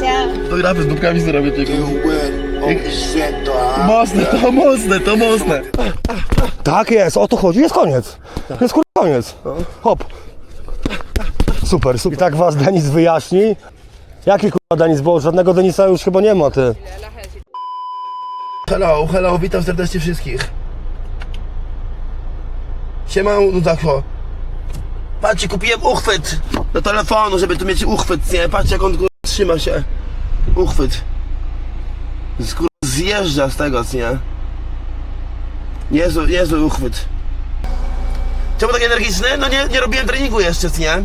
Gracias. Fotografy z dupkami zrobię tylko. Mocne. To mocne, to mocne. Tak jest, o to chodzi, jest koniec. Jest kur... koniec. Hop. Super, super. I tak was Denis wyjaśni. Jaki kurwa Denis, bo żadnego Denisa już chyba nie ma, ty. Hello, hello, witam serdecznie wszystkich. Siema, no tak o. Patrzcie, kupiłem uchwyt do telefonu, żeby tu mieć uchwyt, nie? Patrzcie, jak on trzyma się. Uchwyt. Z, kurwa, zjeżdża z tego, nie? Jezu, Jezu, uchwyt. Czemu taki energiczny? No nie, nie robiłem treningu jeszcze, nie?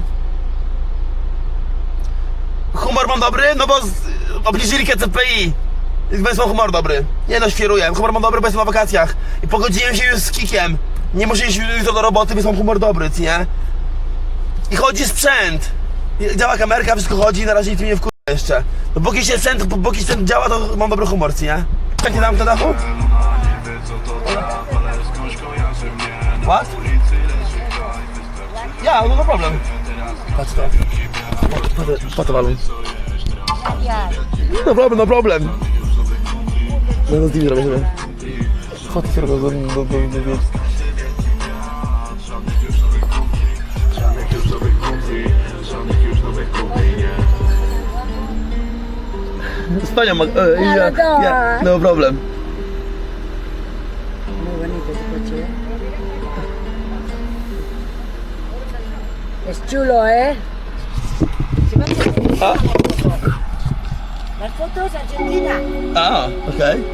Humor mam dobry? No bo obniżyli KCPI. Więc mam humor dobry. Nie no, świeruję. Humor mam dobry, bo jestem na wakacjach. I pogodziłem się już z kikiem. Nie muszę iść do roboty, więc mam humor dobry, co nie? I chodzi sprzęt. Działa kamerka, wszystko chodzi, na razie nic mnie nie wkurza jeszcze. No póki się sprzęt, póki sprzęt działa, to mam dobry humor, nie? Tak nie dam to dachu? What? Ja, no no problem. Patrz to. Patrz to. No problem, no problem. No to z nimi robię sobie. Chodź do, do, do, do, do. España, ya, no. problem. Muy bonito ese coche, ¿eh? Es chulo, ¿eh? Ah, Las fotos Argentina. ah, okay.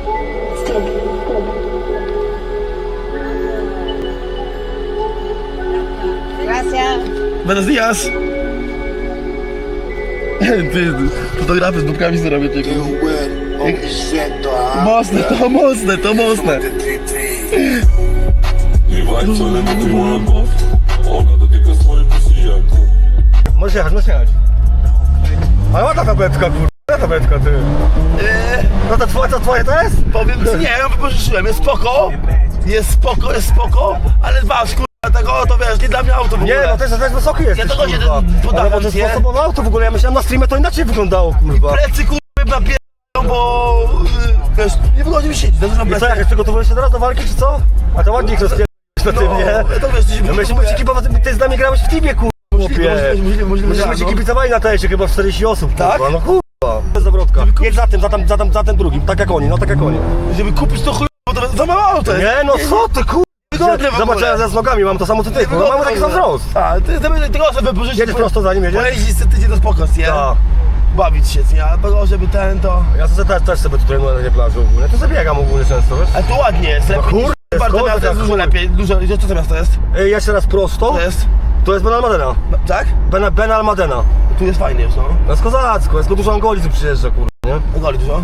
Gracias. Buenos días. Ty, fotografy z dupkami zrobię tylko. Mocne to, mocne to, mocne. Możesz jechać, możesz jechać. Ale ładna tabletka, kurwa, tabletka, ty. Eee. No to twoje, to twoje to jest? Powiem, nie, ja wypożyczyłem, jest spoko, jest spoko, jest spoko, ale wasz, kurwa tego, to wiesz, nie dla mnie auto w ogóle. Nie, no to jest, to jest wysoki jest. Ja to ten podawam Ale to się. jest osobowe auto w ogóle, ja myślałem na streamie to inaczej wyglądało, kurwa. Plecy kurwa napierają, bo y, wiesz, nie wygodzi mi siedzieć, dlatego mam I co, jak przygotowujesz się teraz do walki, czy co? A to ładnie rozpierdolisz na tym, No, nie? to wiesz, ty się No myśmy ci, bo ty z nami grałeś w teamie, kurwa. Możliwe, możliwe, możliwe, Myśmy ci no. kibicowali na teście chyba w 40 osób, Tak? kurwa. No kurwa. Bez zawrotka. Jedź za tym, za tym, za tym, za tym drugim, tak jak oni, no tak jak oni. Żeby kupić to chuj, bo to za mało auto jest. Nie, no co ty, kurwa. Wygodne w ogóle. ja z nogami mam to samo co ty, kurwa. Mamy taki sam wzrost. A, ty, ty, tego sobie wypożyczyć. Jedziesz prosto za nim, jedziesz? Pojeździć tydzień do spoko, nie? Tak. Bawić się, nie? A tego, żeby ten, to... Ja sobie też, też sobie tu trenuję na tej plaży ogólnie. To zabiegam ogólnie często, wiesz? Ale tu ładnie jest, lepiej kurde, niż bardzo skąd miasto jest dużo chuj? lepiej, dużo, gdzie co to miasto jest? Ej, jeszcze raz prosto. To jest, To jest Ben Almadena. tak? Ben, ben Almadena. Tu jest fajnie już, no. To jest kozacko, jest go dużo Angolii tu przyjeżdża, kurwa, nie? Goli dużo.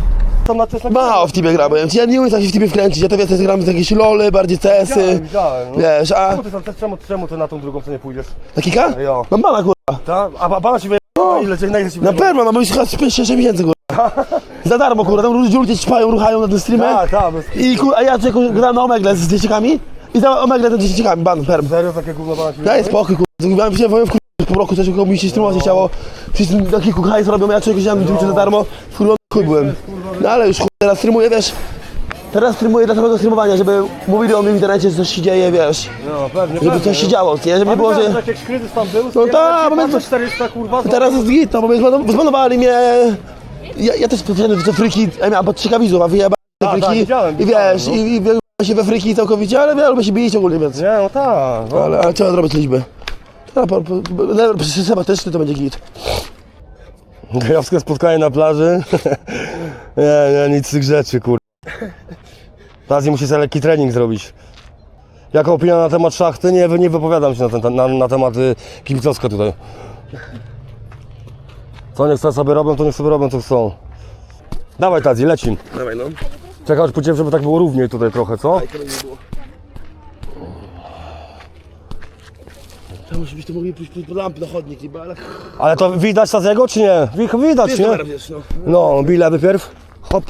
Tam na tym Mało w Tibie grałem, ja nie umiem tak się w Tibie wkręcić, ja to wiesz, gram w jakieś lole, bardziej Widziałem, widziałem, no. wiesz, a... Czemu ty, tam, czemu, czemu ty na tą drugą co nie pójdziesz? Na kika? Jo. Mam mama, kurwa. Ta? A, a pana ci wyje... Na ile, na ile ci Na pewno, mam już chyba 6 miesięcy, kurwa. Za darmo, kurwa, tam ludzie ludzie ćpają, ruchają na ten streamie. Tak, tak, bez... I kurwa, a ja tylko gram na Omegle z dzieciakami i za Omegle z dzieciakami, ban, perm. Serio takie gówno pana ci Daj spokój, kurwa. Miałem się powiem w kurwa, pół roku coś mi się streamować nie chciało. Wszyscy taki kuchajs robią, ja czegoś chciałem ludzie za darmo. Kurwa, chuj byłem. No ale już chuj, teraz streamuję, wiesz. Teraz streamuję dla samego streamowania, żeby mówili o mnie w internecie, że coś się dzieje, wiesz. No, pewnie, Żeby coś się działo, nie? Żeby nie było, że... Tak jak kryzys tam był, No tak, bo my- mamy 400, kurwa, Teraz jest git, no bo mnie zbano- zbanowali mnie. Ja, ja też specjalnie te fryki, ja miałem po trzy wizu, a wyjebałem te Tak, tak, fryki widziałem, i widziałem, wiesz, no. i, i wyjebałem się we fryki całkowicie, ale ja lubię się bić ogólnie, więc... Nie, no tak. No. Ale, ale trzeba zrobić liczby. A, po, po, po, no, przecież Seba też to będzie git. Gejowskie spotkanie na plaży. nie, nie, nic z tych rzeczy, kur... Teraz musi sobie lekki trening zrobić. Jaka opinia na temat szachty? Nie, nie wypowiadam się na, ten, na, na temat y, kibicowska tutaj. Co nie chce sobie robią, to niech sobie robią co chcą. Dawaj Tadzi, lecim. Dawaj no. Czekaj, aż pójdziemy, żeby tak było równiej tutaj trochę, co? To musi być, to mogli pójść pod lampy na chodnik, niby, ale... Ale to widać Tadziego, czy nie? Wi- Widać, nie? kamera, no. No, bij lewy pierw. Hop.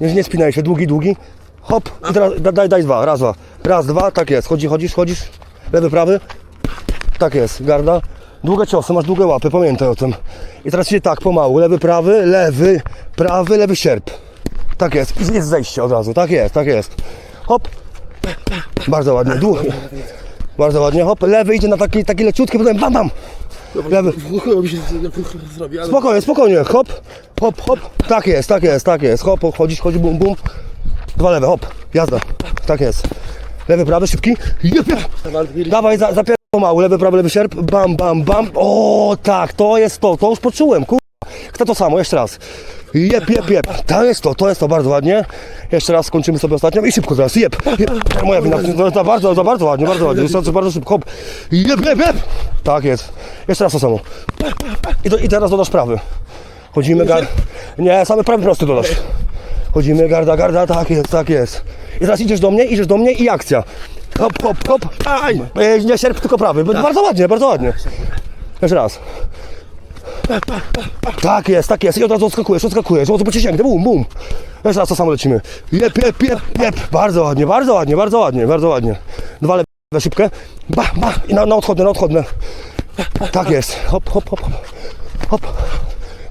Nie, nie spinaj się, długi, długi. Hop. I teraz da- daj, daj dwa, raz, dwa. Raz, dwa, tak jest. Chodzi, chodzisz, chodzisz. Lewy, prawy. Tak jest, garda. Długie ciosy, masz długie łapy, pamiętaj o tym. I teraz idzie tak, pomału. Lewy, prawy, lewy, prawy, lewy sierp. Tak jest. I jest zejście od razu. Tak jest, tak jest. Hop. Bardzo ładnie. Długi. Bardzo ładnie. Hop. Lewy idzie na taki, taki leciutki, potem bam, bam. Lewy. Mi się zrobi, ale... Spokojnie, spokojnie. Hop, hop, hop. Tak jest, tak jest, tak jest. Hop, chodzisz, chodzi, bum, bum. Dwa lewe, hop. Jazda. Tak jest. Lewy, prawy, szybki. Jep, jep. Dawaj, za, zapier... pomału. Lewy, prawy, lewy sierp. Bam, bam, bam. O, tak, to jest to. To już poczułem, kur... Chcę to samo, jeszcze raz. Jep, jep, jep. To jest to, to jest to, bardzo ładnie. Jeszcze raz skończymy sobie ostatnią i szybko teraz. Jep, jep. Moja wina. To, to bardzo, to bardzo ładnie, bardzo ładnie. Jeszcze raz, bardzo szybko. Hop. Jep, jep, jep. Tak jest. Jeszcze raz to samo. I, do, i teraz dodasz prawy. Chodzimy gar... Nie, same prawy prosty dodasz. Chodzimy, garda, garda, tak jest, tak jest. I teraz idziesz do mnie, idziesz do mnie i akcja. Hop, hop, hop. Aj. Nie sierp, tylko prawy. Bardzo ładnie, bardzo ładnie. Jeszcze raz. Tak jest, tak jest. I od razu odskakujesz, odskakujesz. O, zobaczycie sięgnę, bum, bum. Jeszcze raz to samo lecimy. Jep, jep, jep, jep. Bardzo ładnie, bardzo ładnie, bardzo ładnie, bardzo ładnie. Dwa lewe szybkę. Ba, ba. I na, na odchodne, na odchodne. Tak jest. Hop, hop, hop, hop.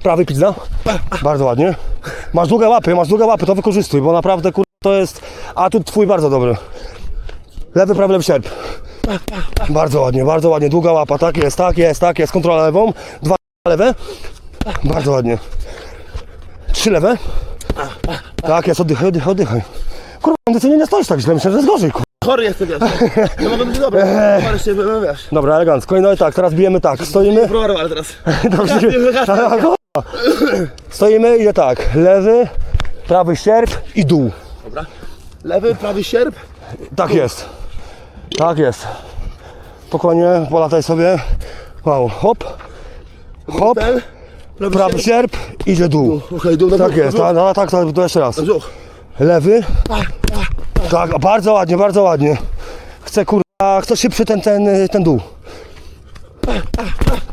Prawy pizza. Bardzo ładnie. Masz długie łapy, masz długie łapy, to wykorzystuj, bo naprawdę kur... to jest atut twój bardzo dobry. Lewy, prawy, lewy sierp. Bardzo ładnie, bardzo ładnie. Długa łapa, tak jest, tak jest, tak jest. Kontrola lewą. Dwa lewe. Bardzo ładnie. Trzy lewe. Tak jest, oddychaj, oddychaj, oddychaj. Kurwa, kondycyjnie nie stoisz tak źle, myślę, że jest gorzej, kurwa. Chory jestem, wiesz. No mogę być dobry. Chory się, wiesz. Dobra, elegancko. I no i tak, teraz bijemy tak. Stoimy. Browarem, ale teraz. Dobrze. Stoimy, idzie tak. Lewy, prawy sierp i dół. Dobra. Lewy, prawy sierp. Tak jest. Tak jest. Spokojnie, polataj sobie. Wow, hop, hop, Ten. Prawy prawy sierp. idzie dół. Okej, dół Tak jest, tak, no, tak, tak, to jeszcze raz. brzuch. Na brzuch. Lewy. Tak, bardzo ładnie, bardzo ładnie. Chcę kurwa, chcę szybszy ten, ten, ten dół.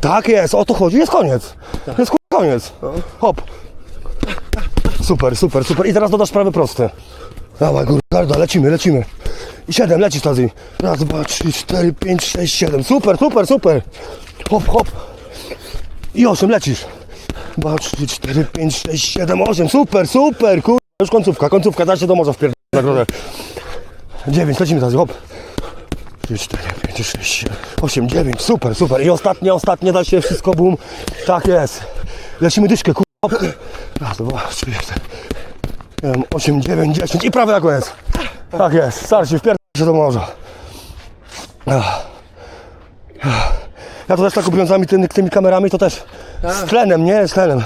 Tak jest, o to chodzi, jest koniec. Jest kurwa koniec. Hop. Super, super, super. I teraz dodasz prawy prosty. Dawaj, kurwa, lecimy, lecimy. I siedem, lecisz Tazy. Raz, dwa, trzy, cztery, pięć, sześć, siedem. Super, super, super. Hop, hop. I osiem, lecisz. Dwa, trzy, cztery, pięć, sześć, siedem, osiem. Super, super, kurwa. Już końcówka, końcówka, daj się do morza wpierdolę nagrodę. Dziewięć, lecimy Tazy, hop. Trzy, cztery, pięć, sześć, siedem, osiem, dziewięć. Super, super. I ostatnie, ostatnie, da się wszystko, bum. Tak jest. Lecimy dyszkę, kurwa. Hop. Raz, dwa, trzy, cztery. 7, 8, 9, 10 i prawy na koniec. Tak jest, starczy, wpierdol się do morza. Ach. Ach. Ja to też tak uwiązami tymi, tymi kamerami, to też z tlenem, nie? Z tlenem.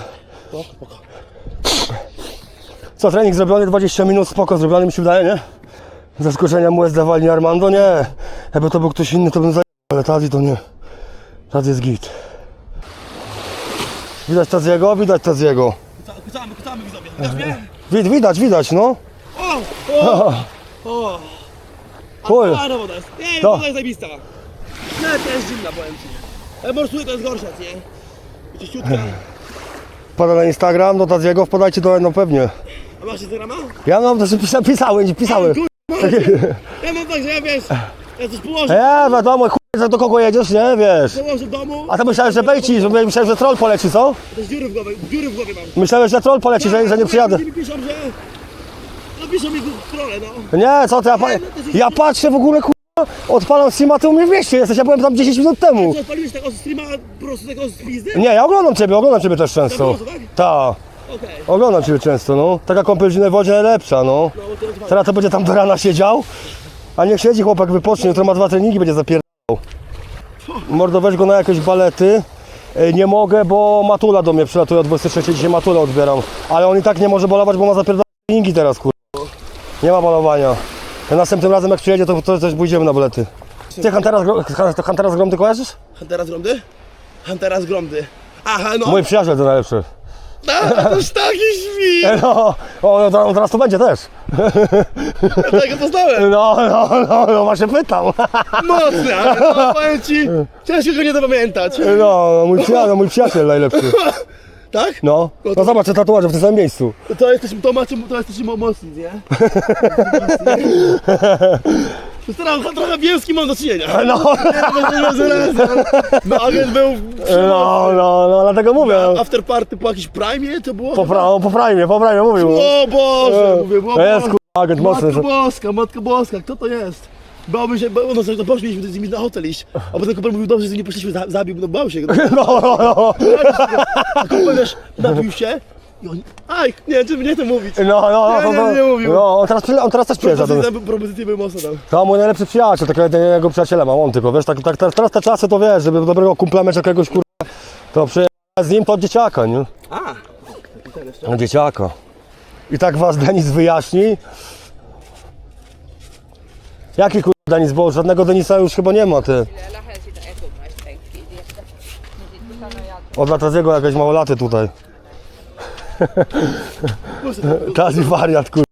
Co, trening zrobiony, 20 minut, spoko zrobiony mi się wydaje, nie? Zaskoczenia mu zdawali Armando, nie. Jakby to był ktoś inny, to bym zajęł, ale Tazi to nie. Tazi jest git. Widać Taziego? Widać Taziego. Kucamy, kucamy widzowie. Mnie? Wid, widać, widać, no. O! O! O! Chuj. A, no woda jest. Nie, woda jest zajebista. To jest zimna, powiem ci. Ale morsuje to jest gorsza, nie? Czyściutka. Wpada na Instagram, do Taziego wpadajcie do no pewnie. A masz Instagrama? Ja mam, to pisa- pisałem, pisałem. Ja mam tak, że ja wiesz, ja coś położę, Ja wiadomo, chuj, do kogo jedziesz, nie, wiesz. położę w domu, A to myślałeś, że bejci, że myślałem, że troll poleci, co? to jest dziury w głowie, dziury w głowie mam. Myślałeś, że troll poleci, że, że nie przyjadę. Ludzie mi piszą, że... No piszą mi w trole, no. Nie, co ty, ja, pa... ja patrzę w ogóle, kurwa, odpalam streama, ty u mnie w mieście jesteś, ja byłem tam 10 minut temu. Odpaliłeś streama po prostu pizdy? Nie, ja oglądam ciebie, oglądam ciebie też często. Tak? Okej. oglądam ciebie często, no. Taka kąpiel w zimnej wodzie najlepsza, no. No, bo. Teraz to będzie tam do rana siedział, a niech siedzi chłopak, wypocznie, jutro ma dwa treningi, będzie zapierdał. Mordo, weź go na jakieś balety. E, Nie mogę, bo Matula do mnie przylatuje o 23, dzisiaj Matulę odbieram. Ale on i tak nie może balować, bo ma zapierdalane treningi teraz, kur... Nie ma balowania. Ja następnym razem jak przyjedzie, to, to też pójdziemy na balety. Ty Huntera z, Gro- Huntera z Gromdy kojarzysz? Huntera z Gromdy? Huntera z Gromdy. Aha, no. Mój przyjaciel to najlepszy. A, to jest taki świr. No, o, no, on teraz tu będzie też. Ja tego poznałem. No, no, no, no właśnie pytał. Mocny, ale no, powiem ci, ciężko go nie zapamiętać. No, mój przyjaciel, mój przyjaciel najlepszy. Tak? No, no zobacz, te tatuaże w tym samym miejscu. To jesteś, to macie, to jesteś mocni, nie? Teraz trochę bielski mam do czynienia. No, No agent był no, no, no, dlatego mówię. after party po jakimś prime, to było... Po, pra- po prime, po prime mówił. O Boże, mówię, bo To jest kurwa agent mocny. Matko Boska, Matko Boska, kto to jest? Bałbym się, bo no, no poszliśmy z nimi na hotel iść, a potem kumpel mówił, dobrze, że z nimi poszliśmy, za- zabił, no bał się. No, No, no, no. a kumpel wiesz, napił się i on, aj, nie czy mnie to mówić. No, no, no, Nie, nie, no, nie mówił. no, on teraz, on teraz też przyjeżdża. Propozycje, propozycje były mocno tam. To mój najlepszy przyjaciel, takiego jego przyjaciela mam, on tylko, wiesz, tak, tak, teraz, teraz te czasy to wiesz, żeby dobrego kumpla mieć jakiegoś kurwa, to przyjechać z nim to od dzieciaka, nie? A, Od dzieciaka. I tak was Denis wyjaśni. Jaki kurwa Denis, bo żadnego Denisa już chyba nie ma, ty. Od Lataziego jakieś małolaty tutaj. Tazi wariat, kurwa.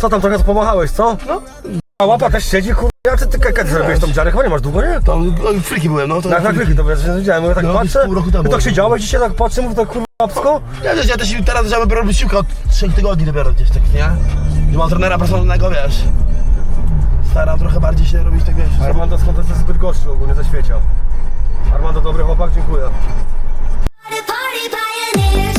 Co tam trochę pomachałeś, co? No. A łapa też siedzi, kurwa. Ja ty, ty kiedy zrobiłeś tą dziarę? Chyba nie masz długo, nie? To no, friki byłem, no to... Tak, tak, to wiesz, nie widziałem, ja tak No, patrzę. pół roku temu. Ty tak siedziałeś dzisiaj, tak patrzę, mówię tak kurwa babsko. Ja też, ja też teraz zacząłem robić siłkę od 3 tygodni dopiero gdzieś tak, nie? Że mam trenera personalnego, wiesz. Staram trochę bardziej się robić tak, wiesz. Armando skąd jest zbyt gościu ogólnie ze świecia. Armando dobry chłopak, dziękuję. Party pioneers.